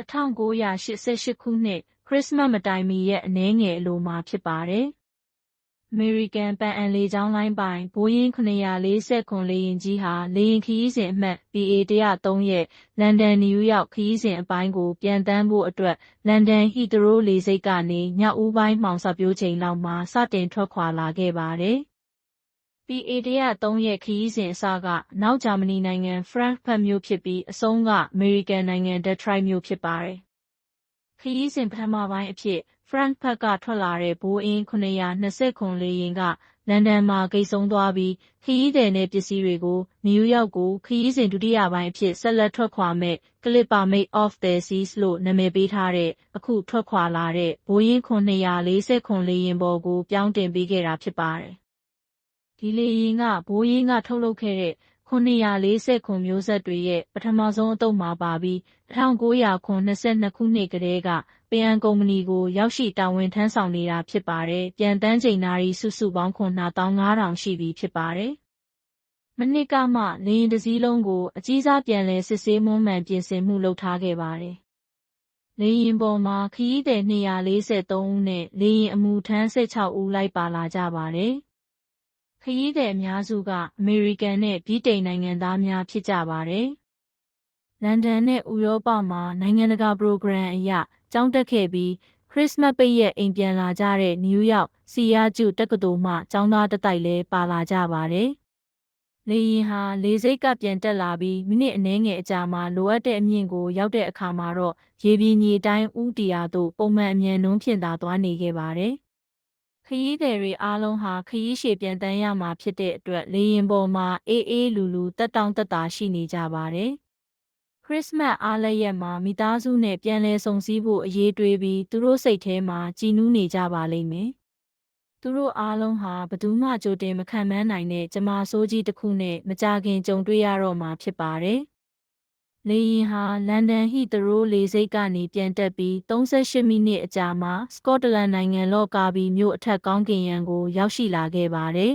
1988ခုနှစ်ခရစ်မတ်မတိုင်မီရက်အနည်းငယ်အလိုမှာဖြစ်ပါတယ်။အမေရိကန်ပန်အမ်လေကြောင်းလိုင်းပိုင်ဘိုးယင်း747လေယာဉ်ကြီးဟာလေယာဉ်ခရီးစဉ်အမှတ် PA103 ရဲ့လန်ဒန်နယူးယောက်ခရီးစဉ်အပိုင်းကိုပြန်တမ်းဖို့အတွက်လန်ဒန်ဟီသရိုးလေဆိပ်ကနေညဦးပိုင်းမှောင်စပြိုးချိန်လောက်မှာစတင်ထွက်ခွာလာခဲ့ပါတယ်။ PA103 ရဲ့ခရီးစဉ်အစကအနောက်ဂျာမနီနိုင်ငံဖရန့်ဖတ်မြို့ဖြစ်ပြီး အဆုံးက အမေရိကန်နိုင်ငံဒက်ထရိုက်မြို့ဖြစ်ပါတယ်။ခရီးစဉ်ပထမပိုင်းအဖြစ်ဖရန့်ဖတ်ကထွက်လာတဲ့ဘိုးအင်း727လေယာဉ်က လန်ဒန်မှာဂိတ်ဆုံးသွားပြီး ခရီးသည်နဲ့ပစ္စည်းတွေကို နယူးယောက်ကိုခရီးစဉ်ဒုတိယပိုင်းအဖြစ်ဆက်လက်ထွက်ခွာမဲ့ Clipper Mate of the Seas လို့နာမည်ပေးထားတဲ့အခုထွက်ခွာလာတဲ့ဘိုးအင်း747လေယာဉ်ပေါ်ကိုပြောင်းတင်ပေးခဲ့တာဖြစ်ပါတယ်။ ဒီလေယာဉ်ကဘိုးအင်းကထုတ်လုပ်ခဲ့တဲ့940မျိုးဆက်တွေရဲ့ပထမဆုံးအသုတ်မှာပါပြီး1922ခုနှစ်ကတည်းကပယံကုမ္ပဏီကိုရောက်ရှိတာဝန်ထမ်းဆောင်နေတာဖြစ်ပါတယ်။ပြန်တမ်းချိန်နာရီစုစုပေါင်း9500ရှိပြီဖြစ်ပါတယ်။မနှစ်ကမှလေယာဉ်တစ်စီးလုံးကိုအကြီးစားပြန်လည်စစ်ဆေးမွမ်းမံပြင်ဆင်မှုလုပ်ထားခဲ့ပါတယ်။လေယာဉ်ပေါ်မှာခရီးသည်243ဦးနဲ့လေယာဉ်အမှုထမ်း16ဦးလိုက်ပါလာကြပါတယ်။ ခရီးသည်အများစုက အမေရိကန်နဲ့ ဗြိတိန်နိုင်ငံသားများဖြစ်ကြပါတယ်။လန်ဒန်နဲ့ ဥရောပမှာ နိုင်ငံတကာပရိုဂရမ်အရ ကျောင်းတက်ခဲ့ပြီး ခရစ်စမတ်ပိတ်ရက် အိမ်ပြန်လာကြတဲ့ နယူးယောက် စီယာကျူတက္ကသိုလ်မှ ကျောင်းသားတတိုက်လဲပါလာကြပါတယ်။လေရင်ဟာ လေစိတ်ကပြန်တက်လာပြီး မိနစ်အနည်းငယ်အကြာမှာ လိုအပ်တဲ့အမြင့်ကို ရောက်တဲ့အခါမှာတော့ ရေပြင်ကြီးတိုင်းဥတီယာသို့ ပုံမှန်အမြန်နှုန်းဖြင့်သာ သွားနေခဲ့ပါတယ်။ ခရီးသည်တွေအားလုံးဟာခရီးရှည်ပြန်တမ်းရမှာဖြစ်တဲ့အတွက်လေယာဉ်ပေါ်မှာအေးအေးလူလူတက်တောင့်တက်တာရှိနေကြပါတယ်။ခရစ်မတ်အားလည်းရက်မှာမိသားစုနဲ့ပြန်လည်ဆုံစည်းဖို့အရေးတွေးပြီးသူတို့စိတ်ထဲမှာကြည်နူးနေကြပါလိမ့်မယ်။သူတို့အားလုံးဟာဘသူမှကြိုတင်မခံမန်းနိုင်တဲ့ကြမာဆိုးကြီးတစ်ခုနဲ့မကြခင်ကြုံတွေ့ရတော့မှာဖြစ်ပါတယ်။ လေယာဉ်ဟာလန်ဒန်ဟီသရိုးလေဆိပ်ကနေပြန်တက်ပြီး38မိနစ်အကြာမှာစကော့တလန်နိုင်ငံလော့ကာဘီမြို့အထက်ကောင်းကင်ယံကိုရောက်ရှိလာခဲ့ပါတယ်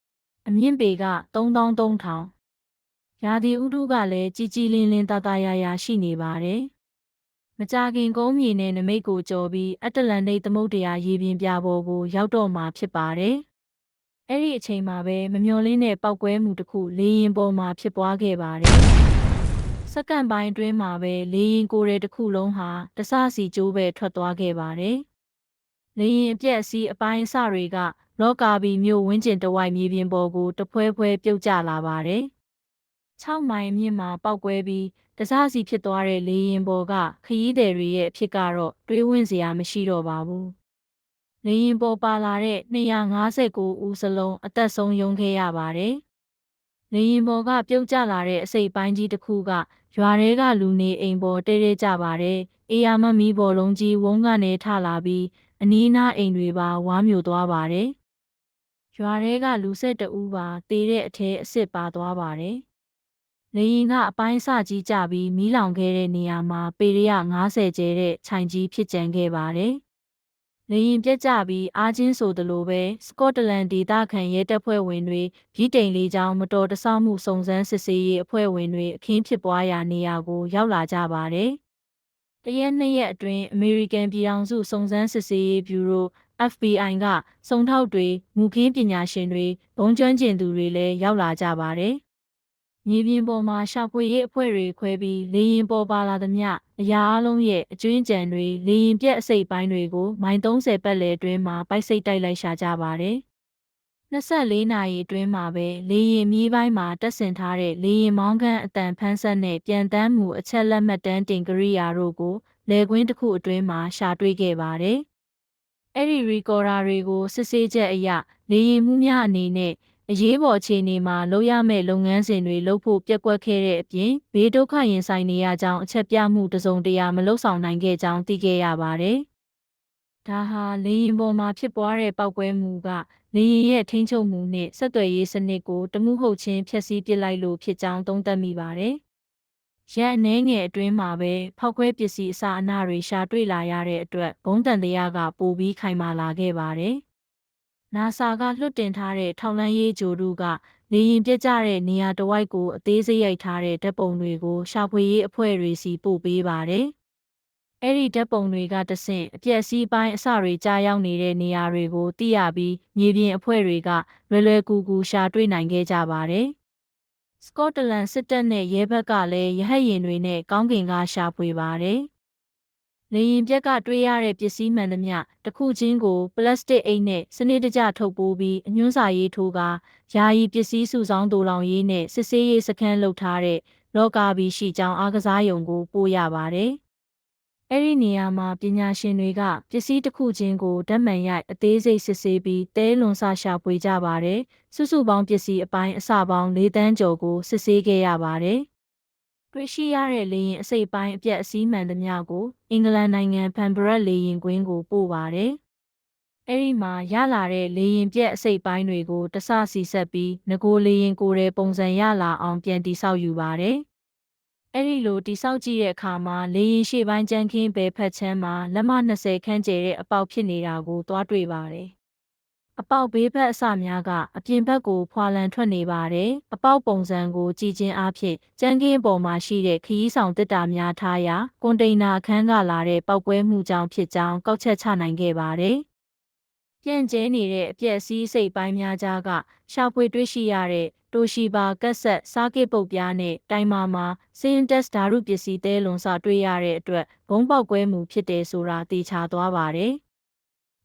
။အမြင့်ပေက3300ရာသီဥတုကလည်းကြီးကြီးလင်းလင်းတာတာယာယာရှိနေပါတယ်။မကြခင်ကုန်းမြေနဲ့နမိတ်ကိုကြော်ပြီးအတ္တလန္တိတ်သမုဒ္ဒရာရေပြင်ပြပေါ်ကိုရောက်တော့မှာဖြစ်ပါတယ်။အဲ့ဒီအချိန်မှာပဲမမျော်လင့်တဲ့ပောက်ကွဲမှုတစ်ခုလေရင်ပေါ်မှာဖြစ်ပွားခဲ့ပါတယ်။ စက္ကန့်ပိုင်းအတွင်းမှာပဲလေရင်ကိုယ်ရဲတစ်ခုလုံးဟာတစစီကျိုးပဲထွက်သွားခဲ့ပါတယ်။လေရင်အပြက်စီးအပိုင်းအစတွေကလော့ကာဘီမြို့ဝင်းကျင်တဝိုက်မြေပြင်ပေါ်ကိုတဖွဲဖွဲပြုတ်ကျလာပါတယ်။6မိုင်မြင့်မှာပောက်ကွဲပြီးတစစီဖြစ်သွားတဲ့လေရင်ပေါ်ကခရီးသည်တွေရဲ့အဖြစ်ကတော့တွေးဝင့်စရာမရှိတော့ပါဘူး။လေရင်ပေါ်ပါလာတဲ့259ဦးစလုံးအသက်ဆုံးယုံခဲ့ရပါတယ်။ လေရင်ပေါ်ကပြုတ်ကျလာတဲ့အစိပ်ပိုင်းကြီးတစ်ခုကရွာထဲကလူနေအိမ်ပေါ်တဲတဲကြပါတယ်။အေးရမမီဘော်လုံးကြီးဝုန်းကနေထလာပြီးအနီးနားအိမ်တွေပါဝါမျိုးသွားပါတယ်။ရွာထဲကလူဆက်တဦးပါတေးတဲ့အထဲအစ်စ်ပါသွားပါတယ်။လေရင်ကအပိုင်းစကြီးကြပြီးမီးလောင်ခဲ့တဲ့နေရာမှာပေရရ90ကျဲတဲ့ခြိုင်ကြီးဖြစ်ကြံခဲ့ပါတယ်။ လေရင်ပြက်ကြပြီးအားချင်းဆိုသလိုပဲစကော့တလန်ဒေသခံရဲတပ်ဖွဲ့ဝင်တွေဗြိတိန်လေးကြောင်းမတော်တဆမှုစုံစမ်းစစ်ဆေးရေးအဖွဲ့ဝင်တွေအခင်းဖြစ်ပွားရာနေရာကိုရောက်လာကြပါတယ်။တရက်နှစ်ရက်အတွင်းအမေရိကန်ပြည်ထောင်စုစုံစမ်းစစ်ဆေးရေးဗျူရို FBI ကစုံထောက်တွေမူခင်းပညာရှင်တွေဘုံကျွမ်းကျင်သူတွေလည်းရောက်လာကြပါတယ် မြေပြင်ပေါ်မှာရှာဖွေရေးအဖွဲ့တွေခွဲပြီးလေရင်ပေါ်ပါလာသမျှအရာအလုံးရဲ့အကျွင်းကြံတွေလေရင်ပြက်အစိပ်ပိုင်းတွေကိုမိုင်30ပတ်လည်အတွင်းမှာပိုက်စိတ်တိုက်လိုက်ရှာကြပါတယ်။24နာရီအတွင်းမှာပဲလေရင်မြေးပိုင်းမှာတက်ဆင်ထားတဲ့လေရင်မောင်းခန်းအတန်ဖန်းဆက်နဲ့ပြန်တမ်းမှုအချက်လက်မှတ်တမ်းတင်ကရိယာတို့ကိုလေကွင်းတစ်ခုအတွင်းမှာရှာတွေ့ခဲ့ပါတယ်။အဲ့ဒီရီကော်ဒါတွေကိုစစ်ဆေးချက်အရလေရင်မှုများအနေနဲ့ အရေးပေါ်အခြေအနေမှာလုပ်ရမယ့်လုပ်ငန်းစဉ်တွေလုပ်ဖို့ပြက်ကွက်ခဲ့တဲ့အပြင်ဘေးဒုက္ခရင်ဆိုင်နေရကြောင်းအချက်ပြမှုတစုံတရာမလုပ်ဆောင်နိုင်ခဲ့ကြောင်းသိခဲ့ရပါတယ်။ဒါဟာလေရင်ပေါ်မှာဖြစ်ပွားတဲ့ပောက်ကွဲမှုကလေရင်ရဲ့ထိန်းချုပ်မှုနဲ့ဆက်သွယ်ရေးစနစ်ကိုတမှုဟုတ်ချင်းဖျက်ဆီးပစ်လိုက်လို့ဖြစ်ကြောင်းသုံးသပ်မိပါတယ်။ရက်အနှဲငယ်အတွင်းမှာပဲဖောက်ခွဲပစ္စည်းအစာအနတွေရှာတွေ့လာရတဲ့အတွက်ဘုံတန်တရားကပိုပြီးခိုင်မာလာခဲ့ပါတယ်။ နာဆာကလွှတ်တင်ထားတဲ့ထောက်လန်းရေးဂျိုတို့ကလေရင်ပြက်ကျတဲ့နေရာတစ်ဝိုက်ကိုအသေးစိတ်ရိုက်ထားတဲ့ဓာတ်ပုံတွေကိုရှာဖွေရေးအဖွဲ့တွေစီပို့ပေးပါတယ်အဲ့ဒီဓာတ်ပုံတွေကတဆင့်အပျက်စီးပိုင်းအစတွေကြားရောက်နေတဲ့နေရာတွေကိုသိရပြီးမြေပြင်အဖွဲ့တွေကလွယ်လွယ်ကူကူရှာတွေ့နိုင်ခဲ့ကြပါတယ်။စကော့တလန်စစ်တပ်နဲ့ရဲဘက်ကလည်းရဟတ်ယာဉ်တွေနဲ့ကောင်းကင်ကရှာဖွေပါတယ်။ လေရင်ပြက်ကတွေးရတဲ့ပစ္စည်းမှန်သမျှတစ်ခုချင်းကိုပလတ်စတစ်အိတ်နဲ့စနစ်တကျထုတ်ပိုးပြီးအညွှန်းစာရေးထိုးကယာယီပစ္စည်းစုဆောင်းတူလောင်ရေးနဲ့စစ်ဆေးရေးစခန်းလုပ်ထားတဲ့လောကာဘီရှိကြောင်းအားကစားရုံကိုပို့ရပါတယ်။အဲ့ဒီနေရာမှာပညာရှင်တွေကပစ္စည်းတစ်ခုချင်းကိုဓာတ်မှန်ရိုက်အသေးစိတ်စစ်ဆေးပြီးတဲလွန်ဆရှာဖွေကြပါတယ်။စုစုပေါင်းပစ္စည်းအပိုင်းအစပေါင်း၄တန်းကျော်ကိုစစ်ဆေးခဲ့ရပါတယ်။ တွေ့ရှိရတဲ့လေရင်အစိပ်ပိုင်းအပြက်အစည်းမှန်သမျှကိုအင်္ဂလန်နိုင်ငံဖန်ဘရက်လေရင်ကွင်းကိုပို့ပါတယ်။အဲ့ဒီမှာရလာတဲ့လေရင်ပြက်အစိပ်ပိုင်းတွေကိုတဆစီဆက်ပြီးငကိုလေရင်ကိုယ်တဲ့ပုံစံရလာအောင်ပြန်တိဆောက်ယူပါတယ်။အဲ့ဒီလိုတိဆောက်ကြည့်တဲ့အခါမှာလေရင်ရှေ့ပိုင်းကြမ်းခင်းဘဲဖက်ချမ်းမှာလက်မ20ခန်းကျဲတဲ့အပေါက်ဖြစ်နေတာကိုသွားတွေ့ပါတယ်။ အပေါက်ဘေးဘက်အစများကအပြင်ဘက်ကိုဖွာလန်ထွက်နေပါတယ်။အပေါက်ပုံစံကိုကြည်ချင်းအားဖြင့်ကြမ်းခင်းပေါ်မှာရှိတဲ့ခရီးဆောင်တစ်တာများထားရာကွန်တိန်နာအခန်းကလာတဲ့ပောက်ကွဲမှုကြောင့်ဖြစ်ကြောင်းကောက်ချက်ချနိုင်ခဲ့ပါတယ်။ပြန့်ကျဲနေတဲ့အပြက်စီးစိတ်ပိုင်းများကြားကရှာဖွေတွေ့ရှိရတဲ့တိုရှီဘာကက်ဆက်စားကစ်ပုတ်ပြားနဲ့တိုင်မာမှာစင်တက်စ်ဓာတ်ပစ္စည်းတဲလွန်စတွေ့ရတဲ့အတွက်ဘုံပေါက်ကွဲမှုဖြစ်တယ်ဆိုတာသိချသွားပါတယ်။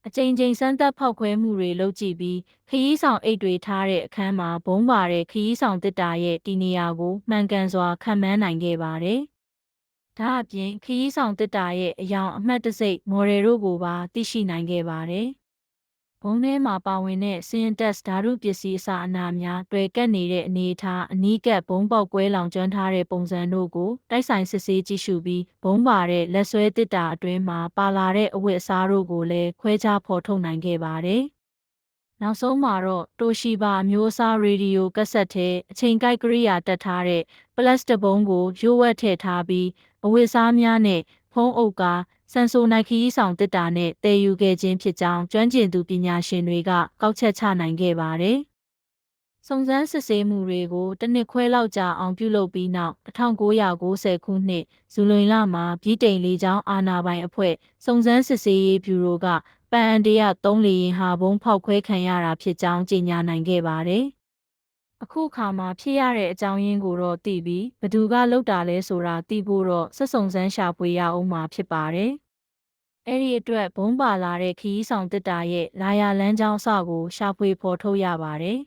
အကြိမ်ကြိမ်စမ်းသပ်ဖောက်ခွဲမှုတွေလုပ်ကြည့်ပြီးခရီးဆောင်အိတ်တွေထားတဲ့အခန်းမှာဘုံပါတဲ့ခရီးဆောင်တစ်တာရဲ့ဒီနေရာကိုမှန်ကန်စွာခံမှန်းနိုင်ခဲ့ပါတယ်။ဒါအပြင်ခရီးဆောင်တစ်တာရဲ့အယောင်အမှတ်တစိတ်မော်ဒယ်တို့ကိုပါသိရှိနိုင်ခဲ့ပါတယ်။ ဘုံထဲမှာပါဝင်တဲ့စင်တက်စ်ဓာတုပစ္စည်းအစာအနာများတွေ့ကပ်နေတဲ့အနေအထားအနီးကပ်ဘုံပေါက်ကွဲလောင်ကျွမ်းထားတဲ့ပုံစံတို့ကိုတိုက်ဆိုင်စစ်ဆေးကြည့်ရှုပြီးဘုံပါတဲ့လက်ဆွဲတစ်တာအတွင်းမှာပါလာတဲ့အဝတ်အစားတို့ကိုလည်းခွဲခြားဖော်ထုတ်နိုင်ခဲ့ပါတယ်။နောက်ဆုံးမှာတော့တိုရှီဘာအမျိုးအစားရေဒီယိုကက်ဆက်ထဲအချိန်ကိုက်ကရိယာတက်ထားတဲ့ပလတ်စတစ်ဘုံကိုရိုးဝက်ထည့်ထားပြီးအဝတ်အစားများနဲ့ဖုံးအုပ်ကာ ဆန်ဆိုနိုင်ခီးဆောင်တစ်တာနဲ့တည်ယူခဲ့ခြင်းဖြစ်ကြောင်းကျွမ်းကျင်သူပညာရှင်တွေကကောက်ချက်ချနိုင်ခဲ့ပါတယ်။စုံစမ်းစစ်ဆေးမှုတွေကိုတစ်နှစ်ခွဲလောက်ကြာအောင်ပြုလုပ်ပြီးနောက်1990ခုနှစ်ဇူလိုင်လမှာပြည်တိန်လေးချောင်းအာနာပိုင်အဖွဲ့စုံစမ်းစစ်ဆေးရေးဗျူရိုကပန်အန်တရ3လီရင်ဟာဘုံဖောက်ခွဲခံရတာဖြစ်ကြောင်းကြေညာနိုင်ခဲ့ပါတယ်။ အခုခါမှာဖြစ်ရတဲ့အကြောင်းရင်းကိုတော့သိပြီးဘသူကလောက်တာလဲဆိုတာသိဖို့တော့စက်စုံစမ်းရှာဖွေရအောင်မှာဖြစ်ပါတယ်။အဲ့ဒီအတွက်ဘုံပါလာတဲ့ခီးဆောင်တစ်တာရဲ့လာယာလန်းချောင်းအစကိုရှာဖွေဖော်ထုတ်ရပါတယ်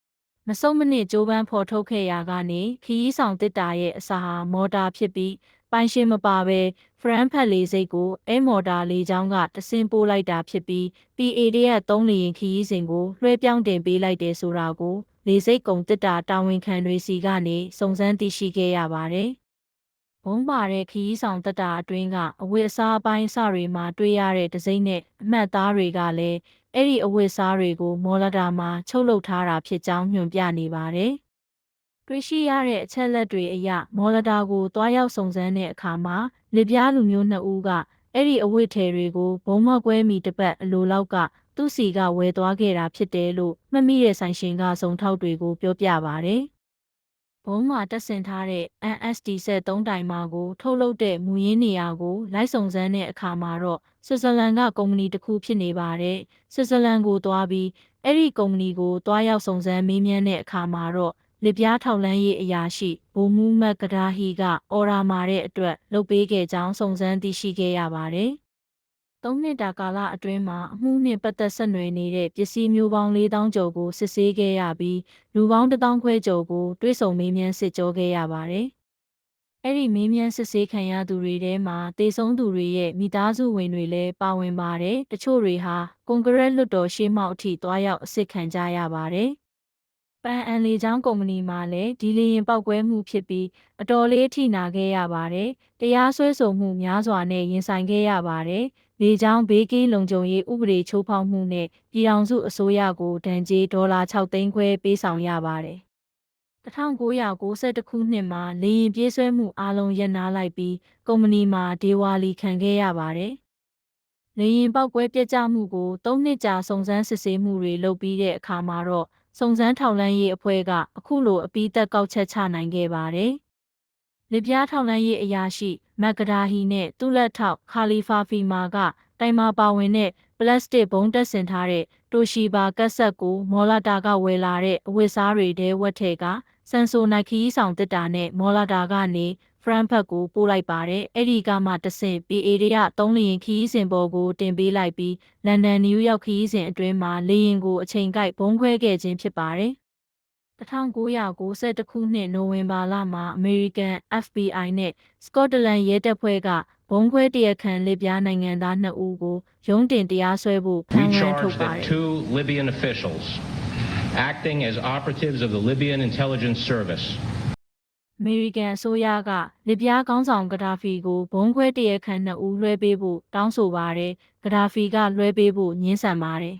။မစုံမနစ်ကြိုးပမ်းဖော်ထုတ်ခဲ့ရာကနေခီးဆောင်တစ်တာရဲ့အစာဟာမော်တာဖြစ်ပြီး ပိုင်ရှင်မပါဘဲဖရန်ဖက်လေးစိတ်ကိုအဲမော်တာလေးချောင်းကတဆင်းပိုးလိုက်တာဖြစ်ပြီး PA ရဲ့3လီရင်ခီးစဉ်ကိုလွှဲပြောင်းတင်ပေးလိုက်တယ်ဆိုတာကိုလေစိတ်ကုံတစ်တာတာဝန်ခံတွေစီကနေစုံစမ်းသိရှိခဲ့ရပါတယ်။ဘုံပါတဲ့ခီးဆောင်တက်တာအတွင်းကအဝတ်အစားပိုင်းစတွေမှာတွေ့ရတဲ့ဒစိမ့်နဲ့အမှတ်သားတွေကလည်းအဲ့ဒီအဝတ်အစားတွေကိုမော်လတာမှာချုပ်လုပ်ထားတာဖြစ်ကြောင်းညွှန်ပြနေပါတယ်။ တွေ့ရှိရတဲ့အချက်လက်တွေအရမော်လတာကိုတွားရောက်စုံစမ်းတဲ့အခါမှာလစ်ပြားလူမျိုးနှစ်ဦးကအဲ့ဒီအဝတ်ထည်တွေကိုဘုံမော့ကွဲမီတစ်ပတ်အလိုလောက်ကသူ့စီကဝယ်သွားခဲ့တာဖြစ်တယ်လို့မှတ်မိတဲ့ဆိုင်ရှင်ကစုံထောက်တွေကိုပြောပြပါဗျ။ဘုံမှာတက်ဆင်ထားတဲ့ NSD 73တိုင်မာကို ထုတ်လုပ်တဲ့မူရင်းနေရာကိုလိုက်စုံစမ်းတဲ့အခါမှာတော့ဆွစ်ဇာလန်ကကုမ္ပဏီတစ်ခုဖြစ်နေပါတယ်။ဆွစ်ဇာလန်ကိုသွားပြီးအဲ့ဒီကုမ္ပဏီကိုတွားရောက်စုံစမ်းမေးမြန်းတဲ့အခါမှာတော့ လစ်ပြားထောက်လန်းရေးအရာရှိဘိုမူမတ်ကဒါဟီကအော်ရာမာတဲ့အတွက်လုပ်ပေးခဲ့ကြောင်းစုံစမ်းသိရှိခဲ့ရပါတယ်သုံးနှစ်တာကာလအတွင်းမှာအမှုနှင့်ပတ်သက်ဆက်နွယ်နေတဲ့ပစ္စည်းမျိုးပေါင်း4000ကျော်ကိုစစ်ဆေးခဲ့ရပြီးလူပေါင်း1000ခွဲကျော်ကိုတွဲဆုံမေးမြန်းစစ်ကြောခဲ့ရပါတယ်။အဲ့ဒီမေးမြန်းစစ်ဆေးခံရသူတွေထဲမှာတေဆုံးသူတွေရဲ့မိသားစုဝင်တွေလည်းပါဝင်ပါတယ်။တချို့တွေဟာကွန်ဂရက်လွှတ်တော်ရှေ့မှောက်အထိတွားရောက်အစစ်ခံကြရပါတယ်။ ပန်အန်လီချောင်းကုမ္ပဏီမှာလည်းဒီလီရင်ပောက်ကွဲမှုဖြစ်ပြီးအတော်လေးထိနာခဲ့ရပါတယ်။တရားစွဲဆိုမှုများစွာနဲ့ရင်ဆိုင်ခဲ့ရပါတယ်။လေကြောင်းဘေးကင်းလုံခြုံရေးဥပဒေချိုးဖောက်မှုနဲ့ပြည်ထောင်စုအစိုးရကိုဒဏ်ကြေးဒေါ်လာ6သိန်းခွဲပေးဆောင်ရပါတယ်။1992ခုနှစ်မှာလေရင်ပြေးဆွဲမှုအလုံးရပ်နားလိုက်ပြီးကုမ္ပဏီမှာဒေဝါလီခံခဲ့ရပါတယ်။လေရင်ပေါက်ကွဲပြက်ကျမှုကို၃နှစ်ကြာစုံစမ်းစစ်ဆေးမှုတွေလုပ်ပြီးတဲ့အခါမှာတော့ စုံစမ်းထောက်လှမ်းရေးအဖွဲ့ကအခုလိုအပိသက်ကောက်ချက်ချနိုင်ခဲ့ပါတယ်။လစ်ပြားထောက်လှမ်းရေးအရာရှိမက်ဂဒါဟီနဲ့သူ့လက်ထောက်ခါလီဖာဖီမာကတိုင်မာပါဝင်တဲ့ပလတ်စတစ်ဘုံတက်ဆင်ထားတဲ့တိုရှီဘာကက်ဆက်ကိုမော်လာတာကဝယ်လာတဲ့အဝတ်စားတွေထဲဝတ်ထည့်ကဆန်ဆိုနိုင်ခီးဆောင်တစ်တာနဲ့မော်လာတာကနေ ဖရန်ဖတ်ကိုပို့လိုက်ပါတယ်။အဲ့ဒီကမှတဆင့် PA တွေကသုံးလျင်ခီးစဉ်ပေါ်ကိုတင်ပေးလိုက်ပြီးလန်ဒန်နယူးယောက်ခီးစဉ်အတွင်းမှာလေရင်ကိုအချိန်ကိုက်ဘုံခွဲခဲ့ခြင်းဖြစ်ပါတယ်။1992ခုနှစ်နိုဝင်ဘာလမှာအမေရိကန် FBI နဲ့စကော့တလန်ရဲတပ်ဖွဲ့ကဘုံခွဲတရားခံလစ်ပြားနိုင်ငံသား2ဦးကိုရုံးတင်တရားစွဲဖို့ဖ We မ်းဝရမ်း charge ထုတ်ပါတ that ယ် two Libyan officials, acting as operatives of the Libyan intelligence service, အမေရိကန်အစိုးရကလစ်ပြားကောင်းဆောင်ဂဒါဖီကိုဘုံခွဲတရားခံ2ဦးလွှဲပေးဖို့တောင်းဆိုပါတယ်။ဂဒါဖီကလွှဲပေးဖို့ညှင်းဆန်ပါတယ်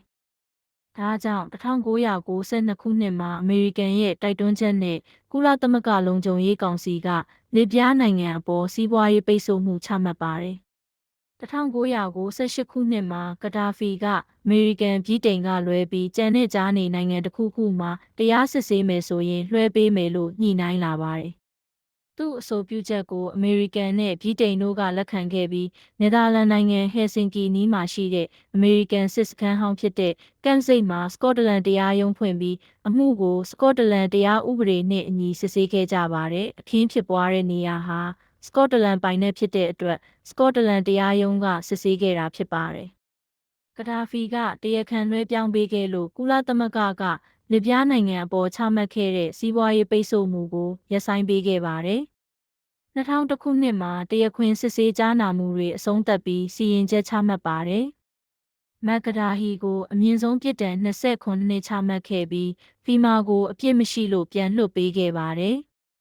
။ဒါကြောင့်1992ခုနှစ်မှာအမေရိကန်ရဲ့တိုက်တွန်းချက်နဲ့ကုလသမဂ္ဂလုံခြုံရေးကောင်စီကလစ်ပြားနိုင်ငံအပေါ်စီးပွားရေးပိတ်ဆို့မှုချမှတ်ပါတယ်။1998ခုနှစ်မှာဂဒါဖီကအမေရိကန်ပြည်တိုင်ကလွဲပြီးကြံတဲ့ကြားနေနိုင်ငံတစ်ခုခုမှာတရားစစ်ဆေးမယ်ဆိုရင်လွှဲပေးမယ်လို့ညှိနှိုင်းလာပါတယ်။ သူ့အဆိုပြုချက်ကိုအမေရိကန်နဲ့ပြည်တိုင်တို့ကလက်ခံခဲ့ပြီးနယ်သာလန်နိုင်ငံဟယ်ဆင်ကီနီးမှာရှိတဲ့အမေရိကန်စစ်စခန်းဟောင်းဖြစ်တဲ့ကမ်စိတ်မှာစကော့တလန်တရားရုံးဖွင့်ပြီးအမှုကိုစကော့တလန်တရားဥပဒေနဲ့အညီစစ်ဆေးခဲ့ကြပါတယ်။အခင်းဖြစ်ပွားတဲ့နေရာဟာစကော့တလန်ပိုင်နယ်ဖြစ်တဲ့အတွက်စကော့တလန်တရားရုံးကစစ်ဆေးခဲ့တာဖြစ်ပါတယ်။ဂဒါဖီကတရားခံလွှဲပြောင်းပေးခဲ့လို့ကုလသမဂ္ဂက လစ်ပြားနိုင်ငံအပေါ်ချမှတ်ခဲ့တဲ့စီးပွားရေးပိတ်ဆို့မှုကိုရပ်ဆိုင်းပေးခဲ့ပါတယ်။2000ခုနှစ်မှာတရားခွင်စစ်ဆေးကြားနာမှုတွေအဆုံးသတ်ပြီးစီရင်ချက်ချမှတ်ပါတယ်။မက်ဂဒါဟီကိုအမြင့်ဆုံးပြစ်ဒဏ်29နှစ်ချမှတ်ခဲ့ပြီးဖီမာကိုအပြစ်မရှိလို့ပြန်လွှတ်ပေးခဲ့ပါတယ်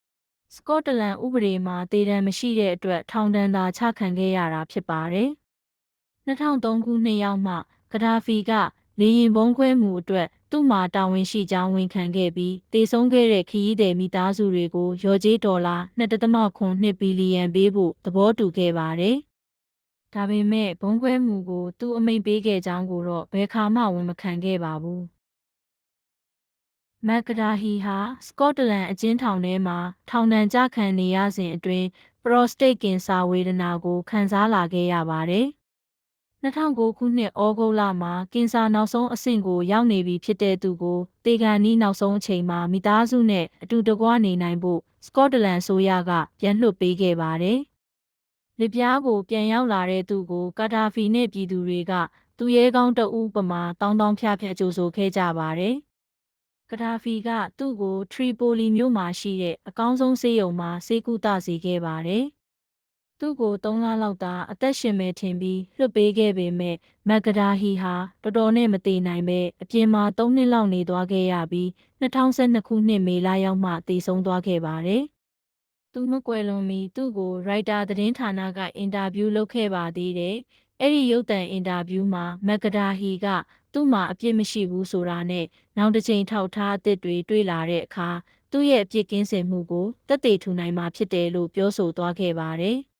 ။စကော့တလန်ဥပဒေမှာတည်တံမရှိတဲ့အတွက်ထောင်ဒဏ်သာချခံခဲ့ရတာဖြစ်ပါတယ်။2003ခုနှစ်ရောက်မှဂဒါဖီက လေရင်ဘုံခွဲမှုအတွက်သူ့မှာတာဝန်ရှိကြောင်းဝန်ခံခဲ့ပြီးတည်ဆုံးခဲ့တဲ့ခရီးသည်မိသားစုတွေကိုရော်ကြေးဒေါ်လာ2.2ဘီလီယံပေးဖို့သဘောတူခဲ့ပါတယ်။ဒါပေမဲ့ဘုံခွဲမှုကိုသူ့အမိန့်ပေးခဲ့ကြောင်းကိုတော့ဘယ်ခါမှဝန်မခံခဲ့ပါဘူး။မက်ဂဒါဟီဟာစကော့တလန်အကျဉ်းထောင်ထဲမှာထောင်ဒဏ်ကြခံနေရစဉ်အတွင်းပရောစတိတ်ကင်ဆာဝေဒနာကိုခံစားလာခဲ့ရပါတယ်။ 2009ခုနှစ်ဩဂုတ်လမှာကင်ဆာနောက်ဆုံးအဆင့်ကိုရောက်နေပြီဖြစ်တဲ့သူကိုတေဂန်နီးနောက်ဆုံးအချိန်မှာမိသားစုနဲ့အတူတကွနေနိုင်ဖို့စကော့တလန်ဆိုရကပြန်လွှတ်ပေးခဲ့ပါတယ်။လစ်ပြားကိုပြန်ရောက်လာတဲ့သူကိုကာတာဖီနဲ့ပြည်သူတွေကသူရဲကောင်းတအူးပမာတောင်းတောင်းဖျားဖျားကြိုဆိုခဲ့ကြပါတယ်။ကာတာဖီကသူ့ကိုထရီပိုလီမြို့မှာရှိတဲ့အကောင်းဆုံးဆေးရုံမှာဆေးကုသစေခဲ့ပါတယ်။ သူ့ကို၃လလောက်သာအသက်ရှင်မဲ့ထင်ပြီးလွတ်ပေးခဲ့ပေမဲ့မက်ဂဒါဟီဟာတော်တော်နဲ့မတည်နိုင်ပဲအပြင်မှာ၃နှစ်လောက်နေသွားခဲ့ရပြီး2012ခုနှစ်မေလရောက်မှတည်ဆုံးသွားခဲ့ပါတယ်။သူမကွယ်လွန်မီသူ့ကိုရိုက်တာသတင်းဌာနကအင်တာဗျူးလုပ်ခဲ့ပါသေးတယ်။အဲ့ဒီရုပ်သံအင်တာဗျူးမှာမက်ဂဒါဟီကသူ့မှာအပြစ်မရှိဘူးဆိုတာနဲ့နောက်တစ်ချိန်ထောက်ထားအသစ်တွေတွေ့လာတဲ့အခါသူ့ရဲ့အပြစ်ကင်းစင်မှုကိုတက်သေးထူနိုင်မှာဖြစ်တယ်လို့ပြောဆိုသွားခဲ့ပါတယ်။